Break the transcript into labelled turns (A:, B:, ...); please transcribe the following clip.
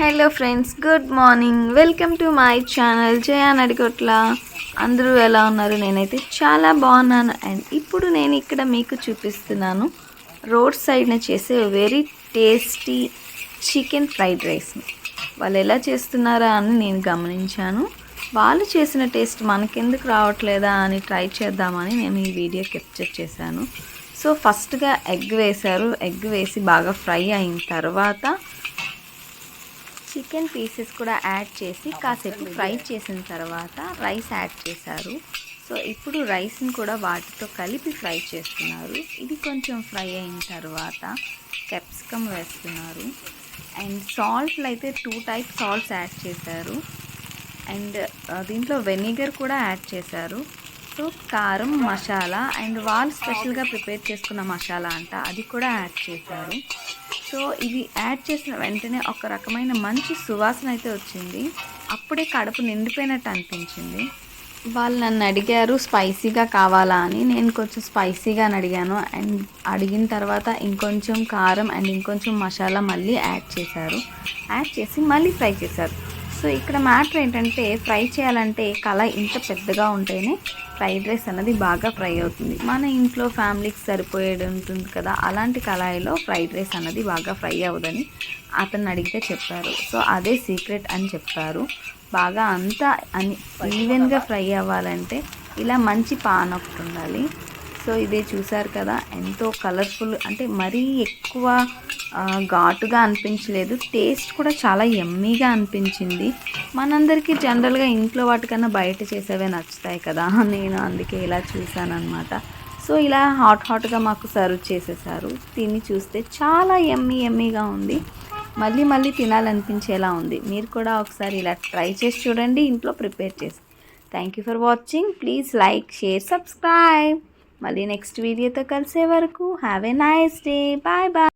A: Hello friends good morning. Welcome to my channel జయానడిగొట్ల అందరూ ఎలా ఉన్నారు? నేనైతే చాలా బాగున్నాను. అండ్ ఇప్పుడు నేను ఇక్కడ మీకు చూపిస్తున్నాను రోడ్ సైడ్న చేసే వెరీ టేస్టీ చికెన్ ఫ్రైడ్ రైస్ని వాళ్ళు ఎలా చేస్తున్నారా అని నేను గమనించాను. వాళ్ళు చేసిన టేస్ట్ మనకెందుకు రావట్లేదా అని ట్రై చేద్దామని నేను ఈ వీడియో క్యాప్చర్ చేశాను. సో ఫస్ట్గా ఎగ్ వేశారు. ఎగ్ వేసి బాగా ఫ్రై అయిన తర్వాత చికెన్ పీసెస్ కూడా యాడ్ చేసి కాసేపు ఫ్రై చేసిన తర్వాత రైస్ యాడ్ చేశారు. సో ఇప్పుడు రైస్ని కూడా వాటితో కలిపి ఫ్రై చేస్తున్నారు. ఇది కొంచెం ఫ్రై అయిన తర్వాత కెప్సికమ్ వేస్తున్నారు. అండ్ సాల్ట్లు అయితే టూ టైప్ సాల్ట్స్ యాడ్ చేశారు. అండ్ దీంట్లో వెనిగర్ కూడా యాడ్ చేశారు. సో కారం మసాలా అండ్ వాళ్ళు స్పెషల్గా ప్రిపేర్ చేసుకున్న మసాలా అంట. అది కూడా యాడ్ చేశారు. సో ఇది యాడ్ చేసిన వెంటనే ఒక రకమైన మంచి సువాసన అయితే వచ్చింది. అప్పుడే కడుపు నిండిపోయినట్టు అనిపించింది. వాళ్ళు నన్ను అడిగారు స్పైసీగా కావాలా? అని. నేను కొంచెం స్పైసీగా అని అడిగాను. అండ్ అడిగిన తర్వాత ఇంకొంచెం కారం అండ్ ఇంకొంచెం మసాలా మళ్ళీ యాడ్ చేశారు. యాడ్ చేసి మళ్ళీ ఫ్రై చేశారు. సో ఇక్కడ మ్యాటర్ ఏంటంటే ఫ్రై చేయాలంటే కళ ఇంత పెద్దగా ఉంటేనే ఫ్రైడ్ రైస్ అన్నది బాగా ఫ్రై అవుతుంది. మన ఇంట్లో ఫ్యామిలీకి సరిపోయేది ఉంటుంది కదా అలాంటి కళాయిలో ఫ్రైడ్ రైస్ అన్నది బాగా ఫ్రై అవ్వదని అతన్ని అడిగితే చెప్పారు. సో అదే సీక్రెట్ అని చెప్తారు బాగా అంతా అని ఈవెన్గా ఫ్రై అవ్వాలంటే ఇలా మంచి పాన్ ఒకటి ఉండాలి. సో ఇదే చూసారు కదా ఎంతో కలర్ఫుల్ అంటే మరీ ఎక్కువ ఘాటుగా అనిపించలేదు. టేస్ట్ కూడా చాలా ఎమ్మీగా అనిపించింది. మనందరికీ జనరల్గా ఇంట్లో వాటికన్నా బయట చేసేవే నచ్చుతాయి కదా. నేను అందుకే ఇలా చూశానమాట సో ఇలా హాట్ హాట్గా మాకు సర్వ్ చేసేసారు. తిని చూస్తే చాలా ఎమ్మీ ఎమ్మీగా ఉంది. మళ్ళీ మళ్ళీ తినాలనిపించేలా ఉంది. మీరు కూడా ఒకసారి ఇలా ట్రై చేసి చూడండి. ఇంట్లో ప్రిపేర్ చేసి. Thank you for watching please like share subscribe మళ్ళీ నెక్స్ట్ వీడియోతో కలిసే వరకు have a nice day bye bye